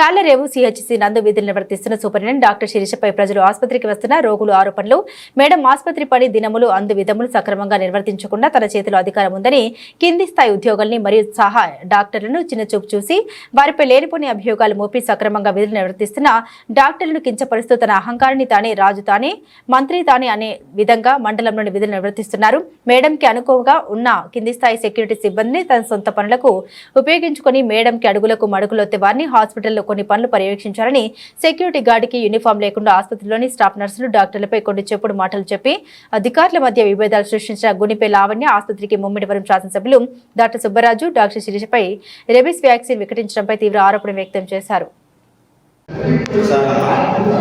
Tallarevu CHC నందు విధులు నిర్వర్తిస్తున్న superintendent doctor శిరీషపై ప్రజలు ఆసుపత్రికి వస్తున్న రోగులు ఆరోపణలు మేడం ఆసుపత్రి పని దినములు అందు విధములు సక్రమంగా నిర్వర్తించకుండా తన చేతిలో అధికారం ఉందని కింది స్థాయి ఉద్యోగుల్ని మరియు సహా డాక్టర్లను చిన్నచూపు చూసి వారిపై లేనిపోని అభియోగాలు మోపి సక్రమంగా విధులు నిర్వర్తిస్తున్న డాక్టర్లను కించపరుస్తూ తన అహంకారాన్ని తానే రాజు తానే మంత్రి తానే అనే విధంగా మండలంలోని విధులు నిర్వర్తిస్తున్నారు. మేడంకి అనుకోగా ఉన్న కింది స్థాయి సెక్యూరిటీ సిబ్బందిని తన సొంత పనులకు ఉపయోగించుకొని మేడంకి అడుగులకు మడుగులొత్తే వారిని హాస్పిటల్లో కొన్ని పనులు పర్యవేక్షించారని సెక్యూరిటీ గార్డుకి యూనిఫామ్ లేకుండా ఆసుపత్రిలోని స్టాఫ్ నర్సులు డాక్టర్లపై కొన్ని చెప్పుడు మాటలు చెప్పి అధికారుల మధ్య విభేదాలు సృష్టించిన గునిపే లావణ్య ఆసుపత్రికి ముమ్మిడివరం శాసనసభ్యులు డాక్టర్ సుబ్బరాజు డాక్టర్ శిరీషపై రెబీస్ వ్యాక్సిన్ వికటించడంపై తీవ్ర ఆరోపణ వ్యక్తం చేశారు.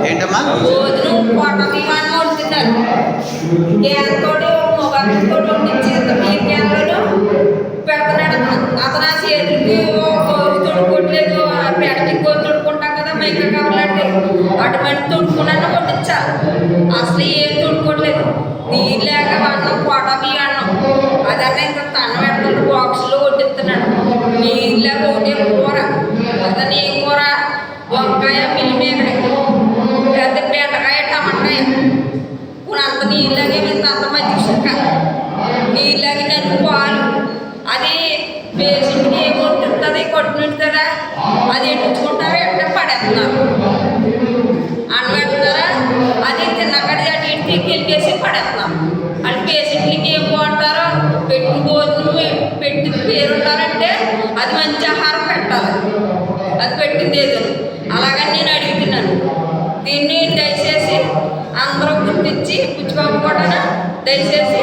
ఏంటమ్మా? భోజనం కోట తొడుకుంటాం కావాలంటే అటువంటి తొడుకున్నాను వండించాలి అసలు ఏం తొడుకోవట్లేదు నీళ్ళు లేక అన్నం పొడవి అన్నం. అదన్నా ఇంకా తన పెడుతున్నాడు బాక్స్లో కొట్టిస్తున్నాడు. నీళ్ళు లేక ఒకటే కూర. అతను నీ కూర? వంకాయ మిల్లిమేకడే పెద్ద బెండకాయ టమాటాయ. ఇప్పుడు అంత నీళ్ళగే ఇంత అంత మంచి చిక్క. నీళ్ళగి నన్ను పాలు. అది పేషెంట్కి ఏమి కొట్టుతుంది కొట్టినట్టుదా అది ఎట్టుకుంటా అంటున్నారు పడేస్తున్నారు అది తిన్నకడి అటు ఇటు తీసుకెళ్ళేసి పడేస్తున్నాం అది పేషెంట్లకి ఏం బాగుంటారో పెట్టిన భోజనం పెట్టి. పేరుంటారంటే అది మంచి ఆహారం పెట్టాలి. అది పెట్టింది ఏదో. అలాగని నేను అడుగుతున్నాను. దీన్ని దయచేసి అందరూ గుర్తించి పుచ్చిబాబు కూడా దయచేసి